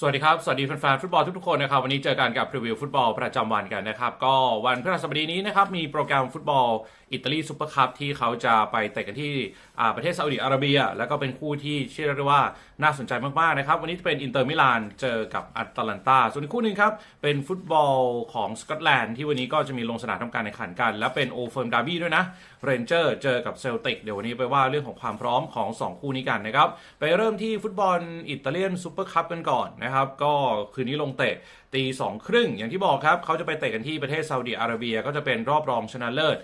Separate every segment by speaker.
Speaker 1: สวัสดีครับ สวัสดีแฟนๆฟุตบอลทุกๆคนนะครับ วันนี้เจอกันกับพรีวิวฟุตบอลประจำวันกันนะครับ ก็วันพฤหัสบดีนี้นะครับ มีโปรแกรมฟุตบอลอิตาลีซูเปอร์คัพที่เขาจะไปเตะกันที่อาประเทศซาอุดิอาระเบีย แล้วก็เป็นคู่ที่เชื่อได้ว่าน่าสนใจมากๆนะครับ วันนี้จะเป็นอินเตอร์มิลานเจอกับอัตแลนตาส่วนอีกคู่หนึ่งครับ เป็นฟุตบอลของสกอตแลนด์ที่วันนี้ก็จะมีลงสนามทำการแข่งขันกัน และเป็นโอเฟิร์มดาร์บี้ด้วยนะเรนเจอร์เจอกับเซลติกเดี๋ยววันนี้ไปว่าเรื่องของความพร้อมของ 2 คู่นี้กันนะครับไปเริ่มที่ฟุตบอลอิตาเลียนซูเปอร์คัพกันก่อนนะครับ ก็คืนนี้ลงเตะ ตีสองครึ่งอย่างที่บอกครับเขาจะไปเตะกันที่ประเทศซาอุดิอาระเบียก็จะเป็นรอบรองชนะเลิศ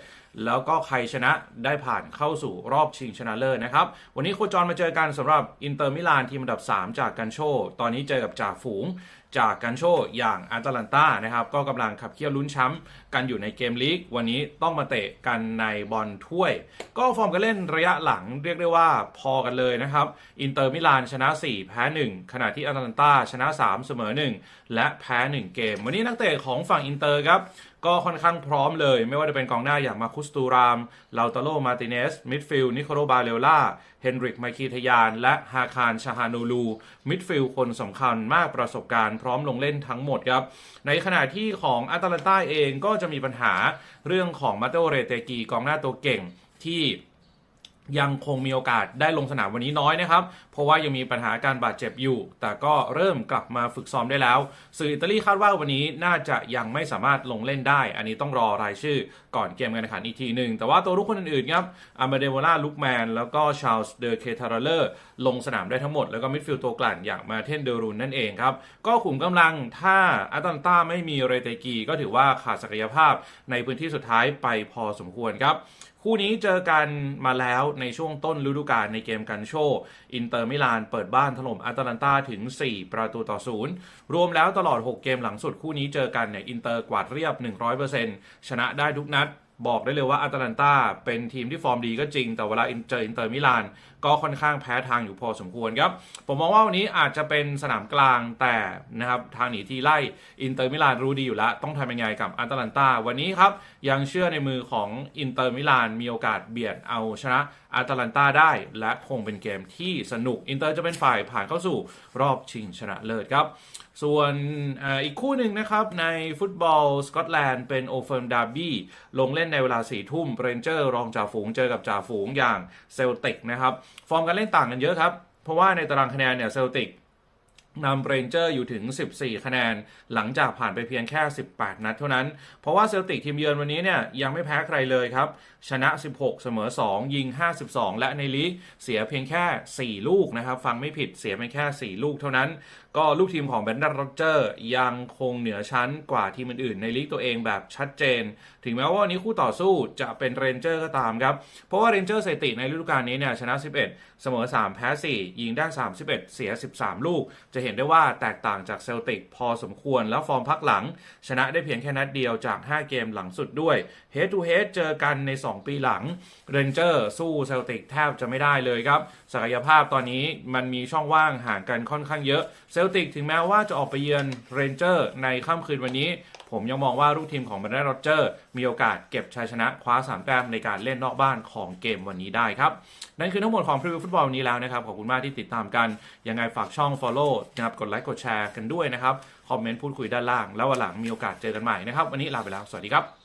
Speaker 1: แล้วก็ใครชนะได้ผ่านเข้าสู่รอบชิงชนะเลิศนะครับ วันนี้โคจรมาเจอกันสำหรับอินเตอร์มิลานทีมอันดับ 3 จากกันโช ตอนนี้เจอกับจ่าฝูงจากกันโชอย่างอาตแลนตานะครับ ก็กำลังขับเคี่ยวลุ้นแชมป์กันอยู่ในเกมลีก วันนี้ต้องมาเตะกันในบอลถ้วย ก็ฟอร์มการเล่นระยะหลังเรียกได้ว่าพอกันเลยนะครับ อินเตอร์มิลานชนะ 4 แพ้ 1 ขณะที่อาตแลนตาชนะ 3 เสมอ 1 และแพ้1เกม วันนี้นักเตะของฝั่งอินเตอร์ครับ ก็ค่อนข้างพร้อมเลย ไม่ว่าจะเป็นกองหน้าอย่างมาคุสตูราม ลาตาโล มาติเนส มิดฟิลด์นิโคโลบาเลล่า เฮนริก ไมคีทยาน และฮาคารชาฮานูลู มิดฟิลด์คนสำคัญมากประสบการณ์พร้อมลงเล่นทั้งหมดครับ ในขณะที่ของอาตาลันตาเองก็จะมีปัญหาเรื่องของมาเตโอเรเตกีกองหน้าตัวเก่งที่ ยังคงมีโอกาสได้ลงสนามวันนี้น้อยนะครับ เพราะว่ายังมีปัญหาการบาดเจ็บอยู่ แต่ก็เริ่มกลับมาฝึกซ้อมได้แล้ว สื่ออิตาลีคาดว่าวันนี้น่าจะยังไม่สามารถลงเล่นได้ อันนี้ต้องรอรายชื่อก่อนเกมการแข่งขันอีกทีหนึ่ง แต่ว่าตัวรุกคนอื่นๆครับอามาเดโวล่าลุกแมน แล้วก็ชาลส์เดอเคทาร์เลอร์ลงสนามได้ทั้งหมด แล้วก็มิดฟิลด์ตัวกลั่นอย่างมาเทนเดรูนนั่นเองครับ ก็ขุมกำลังถ้าอาตันต้าไม่มีเรเตกีก็ถือว่าขาดศักยภาพในพื้นที่สุดท้ายไปพอสมควรครับ คู่นี้เจอกันมาแล้วในช่วงต้นฤดูกาลในเกมกันโชอินเตอร์มิลานเปิดบ้านถล่มอตแลนตาถึง 4 ประตูต่อ0รวมแล้วตลอด 6 เกมหลังสุดคู่นี้เจอกันเนี่ยอินเตอร์กวาดเรียบ 100%ชนะได้ทุกนัด บอกได้เลยว่าอาตแลนตาเป็นทีมที่ฟอร์มดีก็จริง แต่เวลาเจออินเตอร์มิลานก็ค่อนข้างแพ้ทางอยู่พอสมควรครับ ผมมองว่าวันนี้อาจจะเป็นสนามกลางแต่นะครับทางหนีทีไล่อินเตอร์มิลานรู้ดีอยู่แล้ว ต้องทำยังไงกับอาตแลนตาวันนี้ครับ ยังเชื่อในมือของอินเตอร์มิลานมีโอกาสเบียดเอาชนะอาตแลนตาได้ และคงเป็นเกมที่สนุกอินเตอร์จะเป็นฝ่ายผ่านเข้าสู่รอบชิงชนะเลิศครับส่วนอีกคู่หนึ่งนะครับในฟุตบอลสกอตแลนด์เป็นโอเฟิร์มดาร์บี้ลงเล่นในเวลาสี่ทุ่มเรนเจอร์รองจ่าฝูงเจอกับจ่าฝูงอย่างเซลติกนะครับ ฟอร์มการเล่นต่างกันเยอะครับ เพราะว่าในตารางคะแนนเนี่ยเซลติก นำเรนเจอร์อยู่ถึง 14 คะแนน หลังจากผ่านไปเพียงแค่ 18 นัดเท่านั้น เพราะว่าเซลติกทีมเยือนวันนี้เนี่ยยังไม่แพ้ใครเลยครับ ชนะ 16 เสมอ 2 ยิง 52 และในลีกเสียเพียงแค่ 4 ลูกนะครับ ฟังไม่ผิดเสียเพียงแค่ 4 ลูกเท่านั้น ก็ลูกทีมของแบนด a ร์โรเจอร์ยังคงเหนือชั้นกว่าทีมอื่นๆ ในลีกตัวเองแบบชัดเจน ถึงแม้ว่าวันนี้คู่ต่อสู้จะเป็นเรนเจอร์ก็ตามครับ เพราะว่าเรนเจอร์สถิติในฤดูกาลนี้เนี่ยชนะ 11 เสมอ 3 แพ้ 4 ยิงได้ 31 เสีย 13 ลูกจะเห็นได้ว่าแตกต่างจากเซลติกพอสมควรแล้วฟอร์มพักหลัง ชนะได้เพียงแค่นัดเดียวจาก 5 เกมหลังสุดด้วย Head to Head เจอกันใน 2 ปีหลังเรนเจอร์สู้เซลติกแทบจะไม่ได้เลยครับ ศักยภาพตอนนี้มันมีช่องว่างห่างกันค่อนข้างเยอะเซลติกถึงแม้ว่าจะออกไปเยือนเรนเจอร์ในค่ำคืนวันนี้ ผมยังมองว่าลูกทีมของแบรนด์โรเจอร์มีโอกาสเก็บชัยชนะคว้า 3 แต้มในการเล่นนอกบ้านของเกมวันนี้ได้ครับ นั่นคือทั้งหมดของพรีวิวฟุตบอลวันนี้แล้วนะครับ ขอบคุณมากที่ติดตามกัน ยังไงฝากช่อง Follow นะครับกดไลค์กดแชร์กันด้วยนะครับ คอมเมนต์พูดคุยด้านล่าง แล้ววันหลังมีโอกาสเจอกันใหม่นะครับวันนี้ลาไปแล้วสวัสดีครับ